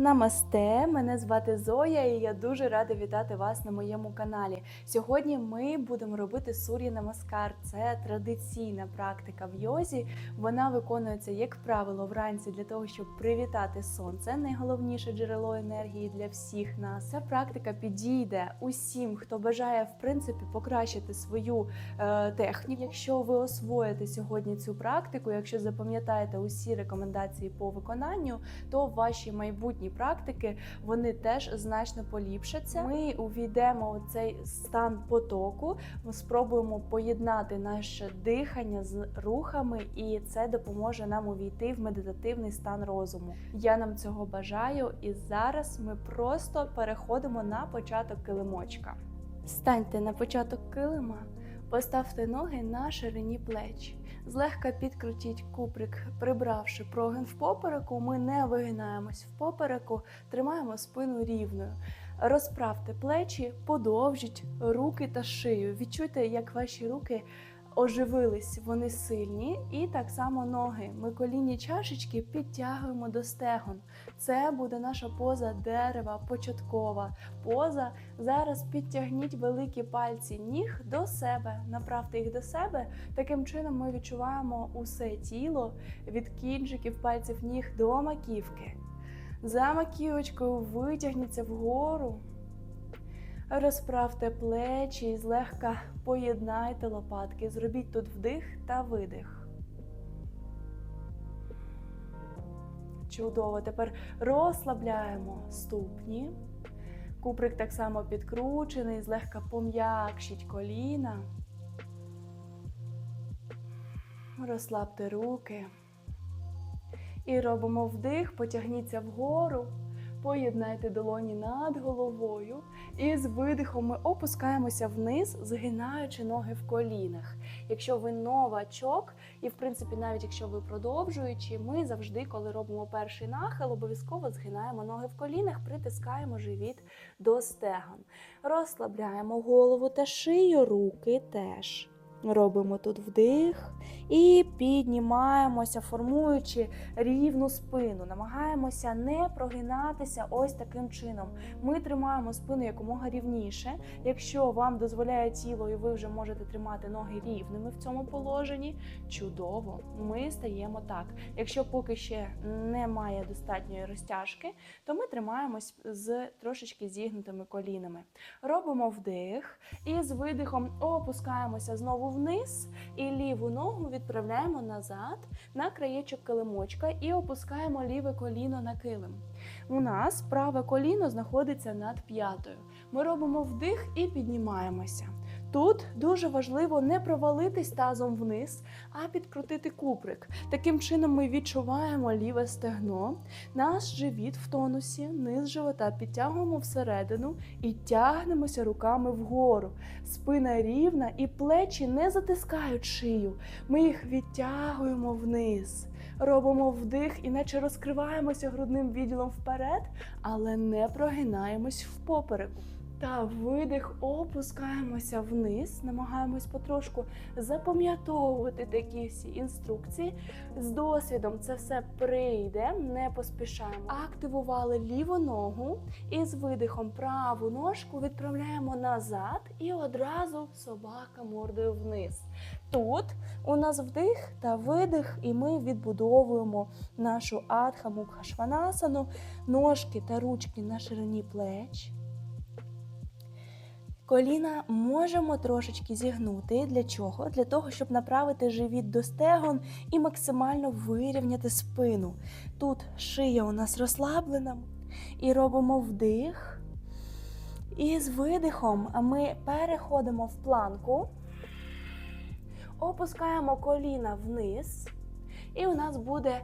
Намасте, мене звати Зоя, і я дуже рада вітати вас на моєму каналі. Сьогодні ми будемо робити сур'я намаскар. Це традиційна практика в йозі. Вона виконується, як правило, вранці для того, щоб привітати сон. Це найголовніше джерело енергії для всіх нас. Ця практика підійде усім, хто бажає в принципі покращити свою е, техніку. Якщо ви освоїте сьогодні цю практику, якщо запам'ятаєте усі рекомендації по виконанню, то ваші майбутні практики вони теж значно поліпшаться. Ми увійдемо у цей стан потоку, ми спробуємо поєднати наше дихання з рухами, і це допоможе нам увійти в медитативний стан розуму. Я нам цього бажаю, і зараз ми просто переходимо на початок килимочка. Станьте на початок килима, поставте ноги на ширині плеч. Злегка підкрутіть куприк, прибравши прогин в попереку. Ми не вигинаємось в попереку, тримаємо спину рівною. Розправте плечі, подовжіть руки та шию. Відчуйте, як ваші руки оживились, вони сильні, і так само ноги. Ми колінні чашечки підтягуємо до стегон. Це буде наша поза дерева, початкова поза. Зараз підтягніть великі пальці ніг до себе, направте їх до себе. Таким чином ми відчуваємо усе тіло від кінчиків пальців ніг до маківки. За маківочкою витягніться вгору. Розправте плечі і злегка поєднайте лопатки. Зробіть тут вдих та видих. Чудово. Тепер розслабляємо ступні. Куприк так само підкручений, злегка пом'якшіть коліна. Розслабте руки. І робимо вдих, потягніться вгору. Поєднайте долоні над головою, і з видихом ми опускаємося вниз, згинаючи ноги в колінах. Якщо ви новачок, і в принципі, навіть якщо ви продовжуючи, ми завжди, коли робимо перший нахил, обов'язково згинаємо ноги в колінах, притискаємо живіт до стегон. Розслабляємо голову та шию, руки теж. Робимо тут вдих і піднімаємося, формуючи рівну спину. Намагаємося не прогинатися ось таким чином. Ми тримаємо спину якомога рівніше. Якщо вам дозволяє тіло, і ви вже можете тримати ноги рівними в цьому положенні, чудово, ми стаємо так. Якщо поки ще немає достатньої розтяжки, то ми тримаємось з трошечки зігнутими колінами. Робимо вдих і з видихом опускаємося знову вниз і ліву ногу відправляємо назад на краєчок килимочка і опускаємо ліве коліно на килим. У нас праве коліно знаходиться над п'ятою. Ми робимо вдих і піднімаємося. Тут дуже важливо не провалитись тазом вниз, а підкрутити куприк. Таким чином ми відчуваємо ліве стегно, наш живіт в тонусі, низ живота підтягуємо всередину і тягнемося руками вгору. Спина рівна і плечі не затискають шию. Ми їх відтягуємо вниз. Робимо вдих, іначе розкриваємося грудним відділом вперед, але не прогинаємось в попереку. Та видих, опускаємося вниз, намагаємось потрошку запам'ятовувати такі всі інструкції. З досвідом це все прийде, не поспішаємо. Активували ліву ногу і з видихом праву ножку відправляємо назад і одразу собака мордою вниз. Тут у нас вдих та видих, і ми відбудовуємо нашу адха мукха шванасану, ножки та ручки на ширині плеч. Коліна можемо трошечки зігнути. Для чого? Для того, щоб направити живіт до стегон і максимально вирівняти спину. Тут шия у нас розслаблена. І робимо вдих. І з видихом ми переходимо в планку, опускаємо коліна вниз, і у нас буде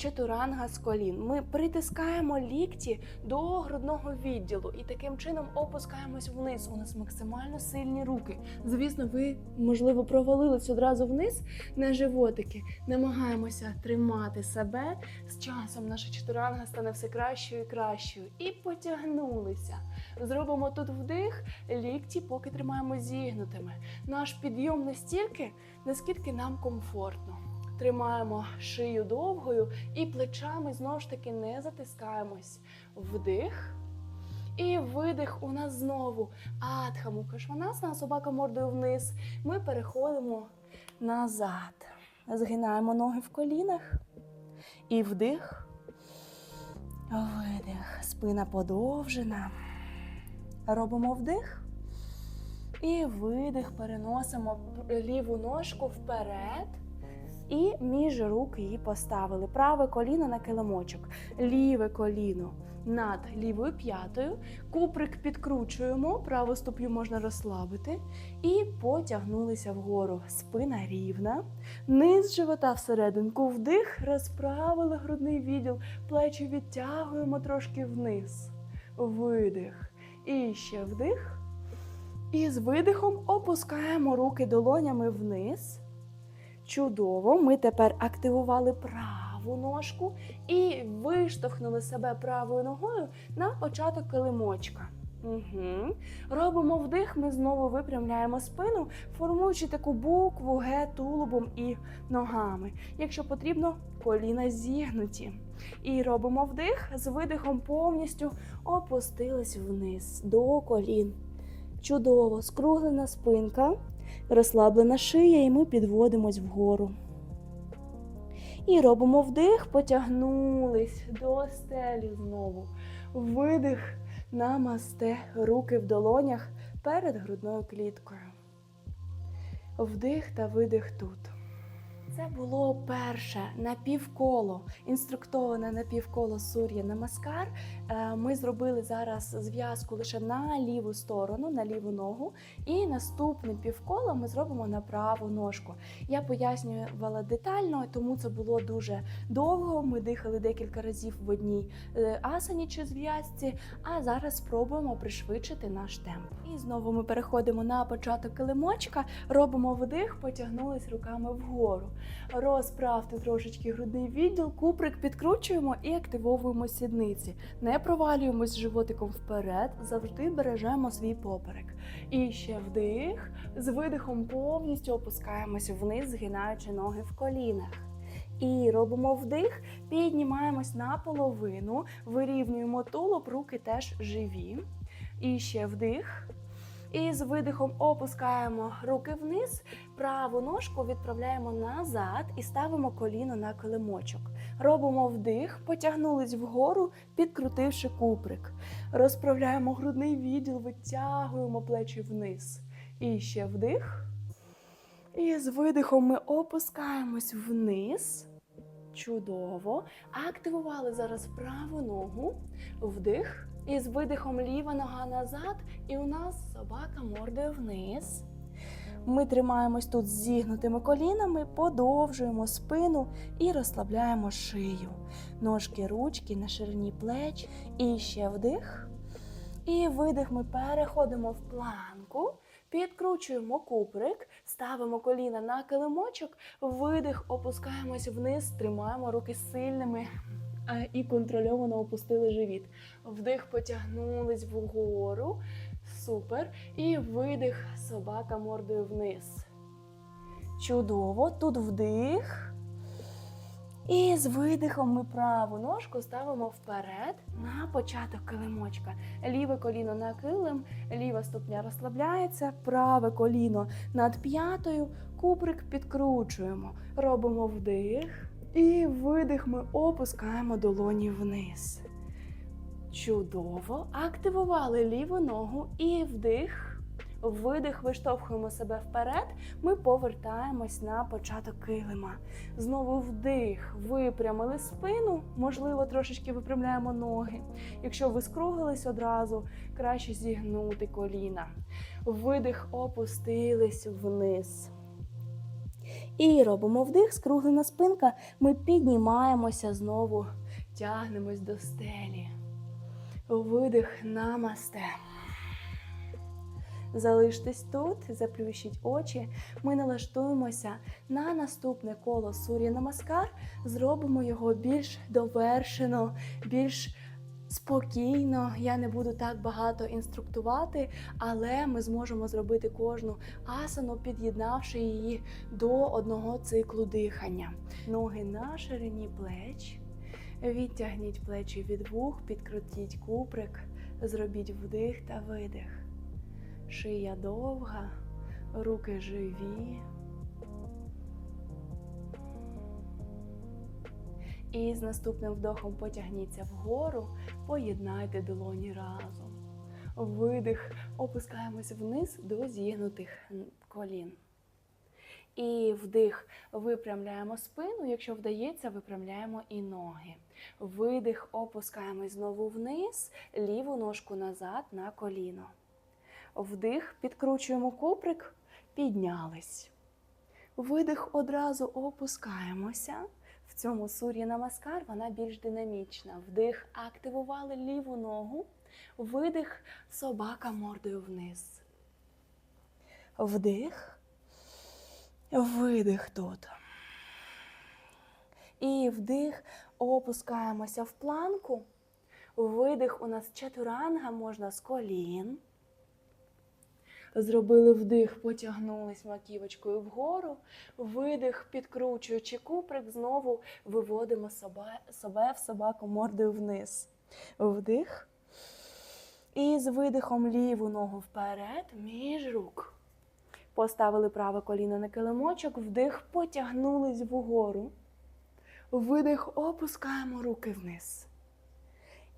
чатуранга з колін. Ми притискаємо лікті до грудного відділу і таким чином опускаємось вниз. У нас максимально сильні руки. Звісно, ви, можливо, провалились одразу вниз на животики. Намагаємося тримати себе. З часом наша чатуранга стане все кращою і кращою. І потягнулися. Зробимо тут вдих, лікті, поки тримаємо зігнутими. Наш підйом настільки, наскільки нам комфортно. Тримаємо шию довгою і плечами знову ж таки не затискаємось. Вдих. І видих у нас знову. Адха Мукашванасана, собака мордою вниз. Ми переходимо назад. Згинаємо ноги в колінах. І вдих. Видих. Спина подовжена. Робимо вдих. І видих. Переносимо ліву ножку вперед. І між рук її поставили. Праве коліно на килимочок, ліве коліно над лівою п'ятою. Куприк підкручуємо, праву ступню можна розслабити. І потягнулися вгору. Спина рівна. Низ живота всерединку. Вдих, розправили грудний відділ. Плечі відтягуємо трошки вниз. Видих. І ще вдих. І з видихом опускаємо руки долонями вниз. Чудово. Ми тепер активували праву ножку і виштовхнули себе правою ногою на початок килимочка. Угу. Робимо вдих, ми знову випрямляємо спину, формуючи таку букву Г тулубом і ногами. Якщо потрібно, коліна зігнуті. І робимо вдих, з видихом повністю опустились вниз до колін. Чудово, скруглена спинка, розслаблена шия, і ми підводимось вгору. І робимо вдих, потягнулись до стелі знову. Видих, намасте, руки в долонях перед грудною кліткою. Вдих та видих тут. Це було перше напівколо, інструктоване напівколо Сур'я Намаскар. Е, Ми зробили зараз зв'язку лише на ліву сторону, на ліву ногу. І наступне півколо ми зробимо на праву ножку. Я пояснювала детально, тому це було дуже довго. Ми дихали декілька разів в одній е, асані чи зв'язці. А зараз спробуємо пришвидшити наш темп. І знову ми переходимо на початок килимочка, робимо вдих, потягнулись руками вгору. Розправте трошечки грудний відділ, куприк підкручуємо і активовуємо сідниці. Не провалюємось животиком вперед, завжди бережемо свій поперек. І ще вдих, з видихом повністю опускаємося вниз, згинаючи ноги в колінах. І робимо вдих, піднімаємось наполовину, вирівнюємо тулуб, руки теж живі. І ще вдих. І з видихом опускаємо руки вниз, праву ножку відправляємо назад і ставимо коліно на килимочок. Робимо вдих, потягнулись вгору, підкрутивши куприк. Розправляємо грудний відділ, витягуємо плечі вниз. І ще вдих. І з видихом ми опускаємось вниз. Чудово. Активували зараз праву ногу. Вдих. І з видихом ліва нога назад. І у нас собака мордою вниз. Ми тримаємось тут зігнутими колінами, подовжуємо спину і розслабляємо шию. Ножки, ручки на ширині плеч. І ще вдих. І видих ми переходимо в планку. Підкручуємо куприк, ставимо коліна на килимочок, видих, опускаємось вниз, тримаємо руки сильними і контрольовано опустили живіт. Вдих, потягнулись вгору. Супер. І видих, собака мордою вниз. Чудово. Тут вдих. І з видихом ми праву ножку ставимо вперед на початок килимочка. Ліве коліно на килим, ліва ступня розслабляється, праве коліно над п'ятою, куприк підкручуємо. Робимо вдих. І видих ми опускаємо долоні вниз. Чудово. Активували ліву ногу і вдих. Видих, виштовхуємо себе вперед. Ми повертаємось на початок килима. Знову вдих, випрямили спину, можливо, трошечки випрямляємо ноги. Якщо ви скруглились одразу, краще зігнути коліна. Видих, опустились вниз. І робимо вдих, скруглена спинка. Ми піднімаємося знову, тягнемось до стелі. Видих, намасте. Залиштесь тут, заплющіть очі. Ми налаштуємося на наступне коло Сур'я Намаскар. Зробимо його більш довершено, більш спокійно. Я не буду так багато інструктувати, але ми зможемо зробити кожну асану, під'єднавши її до одного циклу дихання. Ноги на ширині плеч. Відтягніть плечі від вух, підкрутіть куприк, зробіть вдих та видих. Шия довга, руки живі. І з наступним вдохом потягніться вгору, поєднайте долоні разом. Видих, опускаємось вниз до зігнутих колін. І вдих, випрямляємо спину. Якщо вдається, випрямляємо і ноги. Видих, опускаємось знову вниз, ліву ножку назад на коліно. Вдих, підкручуємо куприк, піднялись. Видих, одразу опускаємося. Цьому сур'ї намаскар вона більш динамічна. Вдих, активували ліву ногу. Видих, собака мордою вниз. Вдих. Видих тут. І вдих, опускаємося в планку. Видих у нас чатуранга, можна з колін. Зробили вдих, потягнулись маківочкою вгору. Видих, підкручуючи куприк, знову виводимо себе, в собаку мордою вниз. Вдих. І з видихом ліву ногу вперед, між рук. Поставили праве коліно на килимочок, вдих, потягнулись вгору. Видих, опускаємо руки вниз.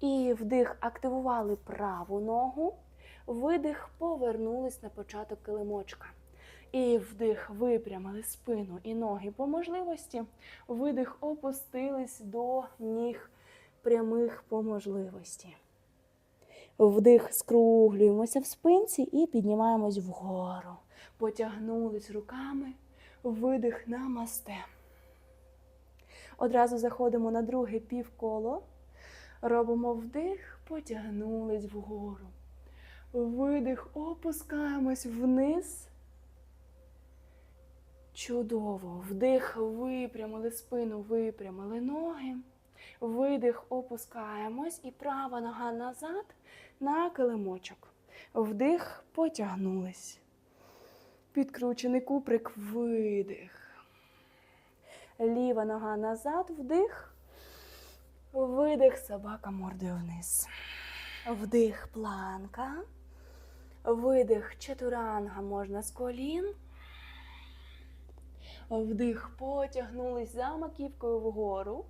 І вдих, активували праву ногу. Видих, повернулись на початок килимочка. І вдих, випрямили спину і ноги по можливості. Видих, опустились до ніг прямих по можливості. Вдих, скруглюємося в спинці і піднімаємось вгору. Потягнулись руками, видих намасте. Одразу заходимо на друге півколо. Робимо вдих, потягнулись вгору. Видих, опускаємось вниз. Чудово. Вдих, випрямили спину, випрямили ноги. Видих, опускаємось. І права нога назад на килимочок. Вдих, потягнулись. Підкручений куприк, видих. Ліва нога назад, вдих. Видих, собака мордою вниз. Вдих, планка. Видих, чатуранга можна з колін. Вдих, потягнулись за маківкою вгору.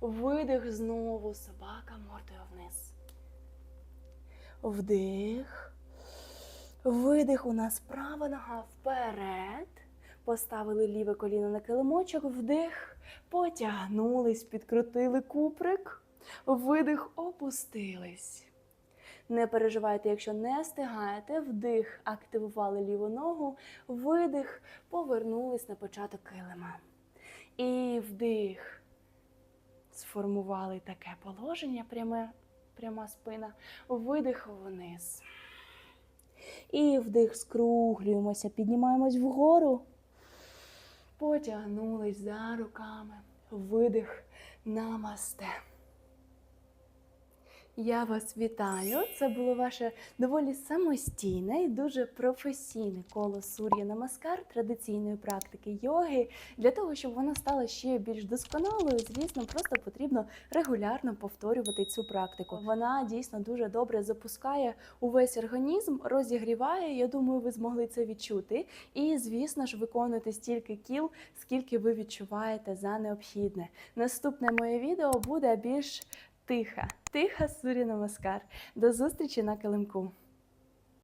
Видих, знову собака мордою вниз. Вдих. Видих у нас права нога вперед. Поставили ліве коліно на килимочок. Вдих. Потягнулись, підкрутили куприк. Видих, опустились. Не переживайте, якщо не встигаєте. Вдих, активували ліву ногу. Видих, повернулись на початок килима. І вдих. Сформували таке положення, пряме, пряма спина. Видих вниз. І вдих, скруглюємося, піднімаємось вгору. Потягнулись за руками. Видих, намасте. Я вас вітаю. Це було ваше доволі самостійне і дуже професійне коло Сур'я Намаскар традиційної практики йоги. Для того, щоб вона стала ще більш досконалою, звісно, просто потрібно регулярно повторювати цю практику. Вона дійсно дуже добре запускає увесь організм, розігріває. Я думаю, ви змогли це відчути. І, звісно ж, виконуйте стільки кіл, скільки ви відчуваєте за необхідне. Наступне моє відео буде більш тиха, тиха сурі намаскар. До зустрічі на килимку.